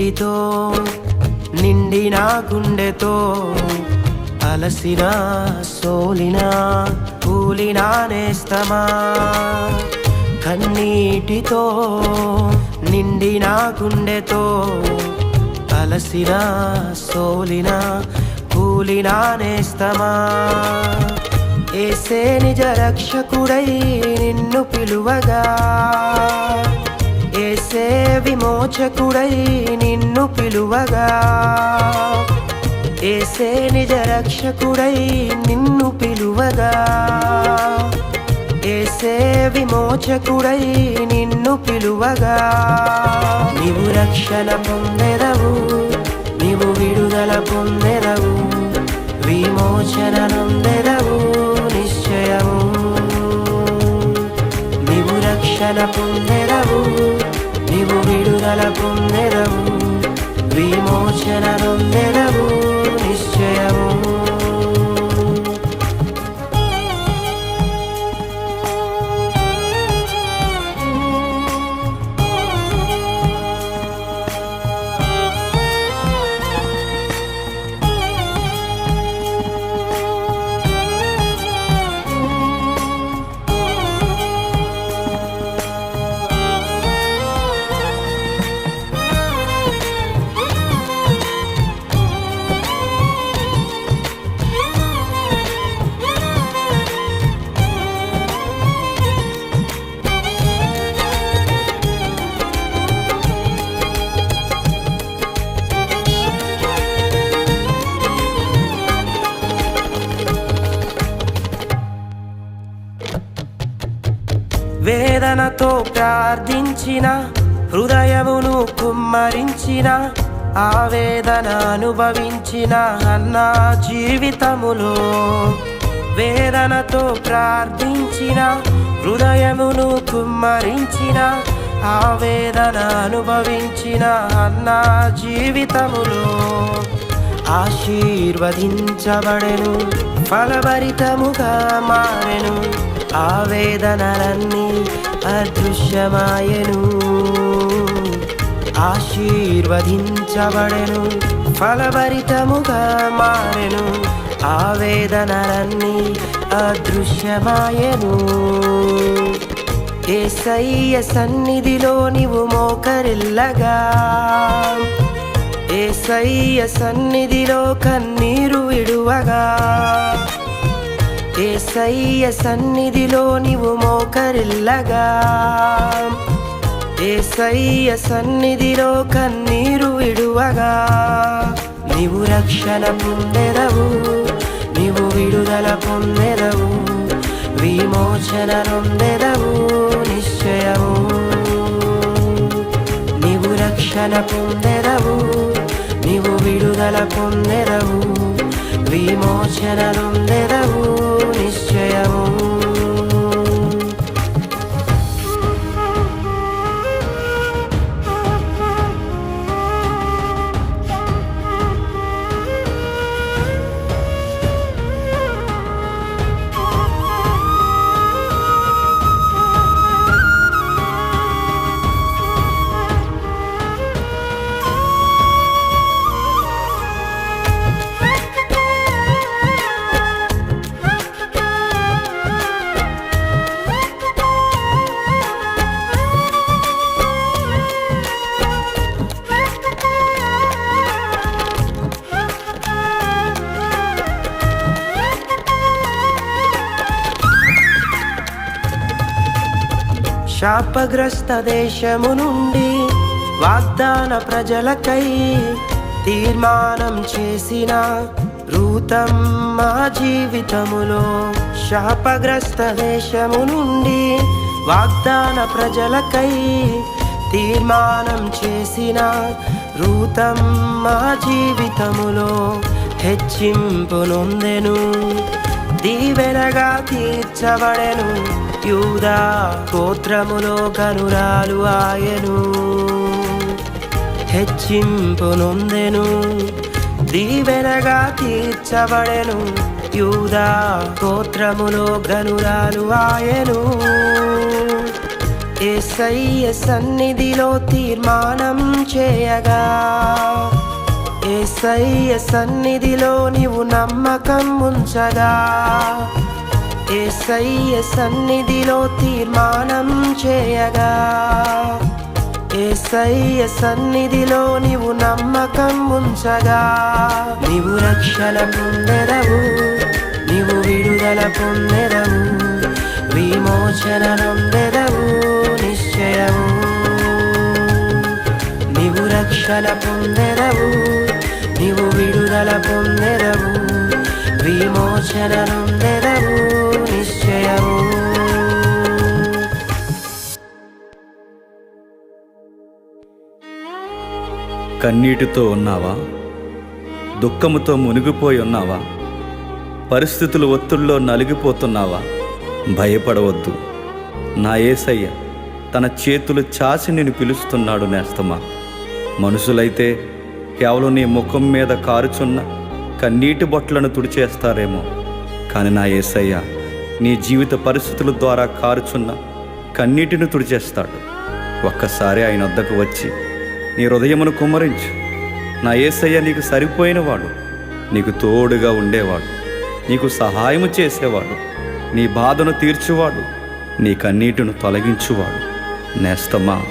నీటితో నిండిన గుండెతో అలసిన సోలిన కూలినా నేస్తమా? కన్నీటితో నిండిన గుండెతో అలసిన సోలిన కూలినా నేస్తమా? ఏసే నిజ రక్షకుడై నిన్ను పిలువగా ఏసే విమోచకుడై నిన్ను పిలువగా. ఏసే నిజ రక్షకుడై నిన్ను పిలువగా. ఏసే విమోచకుడై నిన్ను పిలువగా. నీవు రక్షణ పొందెదవు నీవు విడుదల పొందెదవు విమోచన నొందెదవు నిశ్చయము. నీవు రక్షణ పొందెదవు. విమోచన నొందెదవు వేదనతో ప్రార్థించిన హృదయమును కుమ్మరించిన ఆవేదన అనుభవించిన అన్నా జీవితములో వేదనతో ప్రార్థించిన హృదయమును కుమ్మరించిన ఆవేదన అనుభవించిన అన్నా జీవితములో ఆశీర్వదించబడెను ఫలభరితముగా మారెను. ఆవేదనలన్నీ అదృశ్యమాయెను ఆశీర్వదించబడెను ఫలభరితముగా మారెను ఆవేదనలన్నీ అదృశ్యమాయెను. ఏసయ్య సన్నిధిలో నీవు మోకరిల్లగా ఏసయ్య సన్నిధిలో కన్నీరు విడువగా ఏసయ్య సన్నిధిలో నీవు మోకరిల్లగా. ఏసయ్య సన్నిధిలో కన్నీరు విడువగా. నీవు రక్షణ పొందెదవు నీవు విడుదల పొందెదవు విమోచన నొందెదవు నిశ్చయము. నీవు రక్షణ పొందెదవు నీవు విడుదల పొందెదవు విమోచన నొందెదవు. శాపగ్రస్త దేశము నుండి వాగ్దాన ప్రజలకై తీర్మానం చేసిన రూతం మా జీవితములో. శాపగ్రస్త దేశము నుండి వాగ్దాన ప్రజలకై తీర్మానం చేసిన రూతం మా జీవితములో హెచ్చింపు నొందెను. దీవెనగా తీర్చబడెను. యూదా గోత్రములో గనురాలు ఆయను. హెచ్చింపునొందెను దీవెనగా తీర్చబడెను. యూదా గోత్రములో గనురాలు ఆయను. ఏసయ్య సన్నిధిలో తీర్మానం చేయగా ఏసయ్య సన్నిధిలో నీవు నమ్మకం ఉంచగా. ఏసయ్య సన్నిధిలో తీర్మానం చేయగా. ఏసయ్య సన్నిధిలో నీవు నమ్మకం ఉంచగా. నీవు రక్షణ పొందెదవు నీవు విడుదల పొందెదవు విమోచన నొందెదవు నిశ్చయము రక్షణ పొందెదవు నీవు విడుదల పొందెదవు విమోచన నొందెదవు నిశ్చయము. కన్నీటితో ఉన్నావా? దుఃఖముతో మునిగిపోయి ఉన్నావా? పరిస్థితులు ఒత్తిడిలో నలిగిపోతున్నావా? భయపడవద్దు. నా ఏసయ్య తన చేతులు చాచి నేను పిలుస్తున్నాడు నేస్తమా? మనుషులైతే కేవలం నీ ముఖం మీద కారుచున్న కన్నీటి బొట్లను తుడిచేస్తారేమో. కానీ నా ఏసయ్య నీ జీవిత పరిస్థితుల ద్వారా కారుచున్న కన్నీటిని తుడిచేస్తాడు. ఒక్కసారి ఆయన వద్దకు వచ్చి నీ హృదయమును కుమ్మరించు. నా ఏసయ్య నీకు సరిపోయినవాడు. నీకు తోడుగా ఉండేవాడు. నీకు సహాయము చేసేవాడు. నీ బాధను తీర్చువాడు. నీ కన్నీటిను తొలగించువాడు. నేస్తమా?